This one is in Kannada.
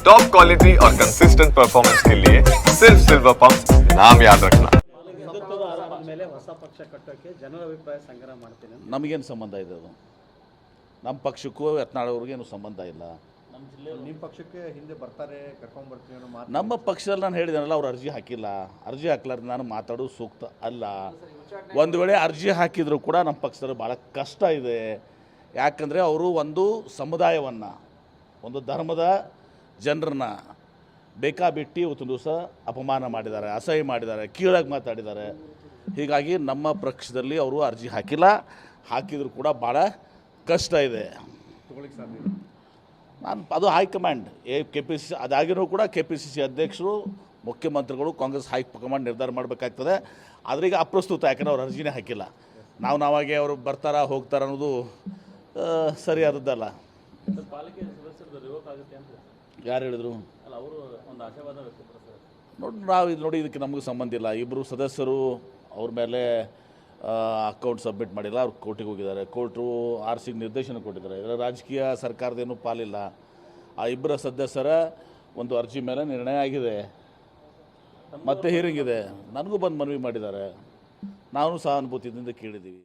टॉप क्वालिटी और कंसिस्टेंट परफॉर्मेंस के लिए सिर्फ सिल्वर पंप नाम याद रखना ಹಿಂದುತ್ವದ ಆಧಾರದ ಮೇಲೆ ಹೊಸ ಪಕ್ಷ ಕಟ್ಟೋಕೆ ಜನರ ಅಭಿಪ್ರಾಯ ಸಂಗ್ರಹ ಮಾಡ್ತೀನಿ ಅಂತ. ನಮಗೇನು ಸಂಬಂಧ ಇದೆ ಅದು ನಮ್ಮ ಪಕ್ಷಕ್ಕೂ ಯತ್ನಾಳವ್ರಿಗೇನು ಸಂಬಂಧ ಇಲ್ಲ ನಿಮ್ಮ ಪಕ್ಷಕ್ಕೆ ಹಿಂದೆ ಬರ್ತಾರೆ ಕರ್ಕೊಂಡ್ ಬರ್ತೀವಿ ಅನ್ನೋ ಮಾತು ನಮ್ಮ ಪಕ್ಷದಲ್ಲಿ ನಾನು ಹೇಳಿದಾನಲ್ಲ ಅವ್ರು ಅರ್ಜಿ ಹಾಕಿಲ್ಲ ಅರ್ಜಿ ಹಾಕ್ಲಾರ್ದು ನಾನು ಮಾತಾಡೋದು ಸೂಕ್ತ ಅಲ್ಲ ಒಂದು ವೇಳೆ ಅರ್ಜಿ ಹಾಕಿದರೂ ಕೂಡ ನಮ್ಮ ಪಕ್ಷದಲ್ಲಿ ಭಾಳ ಕಷ್ಟ ಇದೆ ಯಾಕಂದರೆ ಅವರು ಒಂದು ಸಮುದಾಯವನ್ನು ಒಂದು ಧರ್ಮದ ಜನರನ್ನ ಬೇಕಾಬಿಟ್ಟಿ ಇವತ್ತು ದಿವಸ ಅಪಮಾನ ಮಾಡಿದ್ದಾರೆ ಅಸಹ್ಯ ಮಾಡಿದ್ದಾರೆ ಕೀಳಾಗಿ ಮಾತಾಡಿದ್ದಾರೆ. ಹೀಗಾಗಿ ನಮ್ಮ ಪಕ್ಷದಲ್ಲಿ ಅವರು ಅರ್ಜಿ ಹಾಕಿಲ್ಲ. ಹಾಕಿದರೂ ಕೂಡ ಭಾಳ ಕಷ್ಟ ಇದೆ. ನಾನು ಅದು high command A K P C C ಅದಾಗಿನೂ ಕೂಡ ಕೆ ಪಿ ಸಿ ಸಿ ಅಧ್ಯಕ್ಷರು ಮುಖ್ಯಮಂತ್ರಿಗಳು ಕಾಂಗ್ರೆಸ್ ಹೈಕಮಾಂಡ್ ನಿರ್ಧಾರ ಮಾಡಬೇಕಾಗ್ತದೆ. ಆದರೆ ಈಗ ಅಪ್ರಸ್ತುತ ಯಾಕಂದ್ರೆ ಅವ್ರು ಅರ್ಜಿನೇ ಹಾಕಿಲ್ಲ. ನಾವು ನಾವಾಗೆ ಅವರು ಬರ್ತಾರ ಹೋಗ್ತಾರ ಅನ್ನೋದು ಸರಿಯಾದದ್ದಲ್ಲ. ಯಾರು ಹೇಳಿದ್ರು? ನೋಡಿ ನಾವು ಇದು ನೋಡಿ ಇದಕ್ಕೆ ನಮಗೆ ಸಂಬಂಧ ಇಲ್ಲ. ಇಬ್ಬರು ಸದಸ್ಯರು ಅವ್ರ ಮೇಲೆ ಅಕೌಂಟ್ ಸಬ್ಮಿಟ್ ಮಾಡಿಲ್ಲ. ಅವ್ರು ಕೋರ್ಟಿಗೆ ಹೋಗಿದ್ದಾರೆ. ಕೋರ್ಟು ಆರ್ ಸಿಗೆ ನಿರ್ದೇಶನ ಕೊಟ್ಟಿದ್ದಾರೆ. ಇದರ ರಾಜಕೀಯ ಸರ್ಕಾರದೇನು ಪಾಲಿಲ್ಲ. ಆ ಇಬ್ಬರ ಸದಸ್ಯರ ಒಂದು ಅರ್ಜಿ ಮೇಲೆ ನಿರ್ಣಯ ಆಗಿದೆ. ಮತ್ತೆ ಹಿಯರಿಂಗ್ ಇದೆ. ನನಗೂ ಬಂದು ಮನವಿ ಮಾಡಿದ್ದಾರೆ. ನಾವು ಸಹಾನುಭೂತಿಯಿಂದ ಕೇಳಿದ್ದೀವಿ.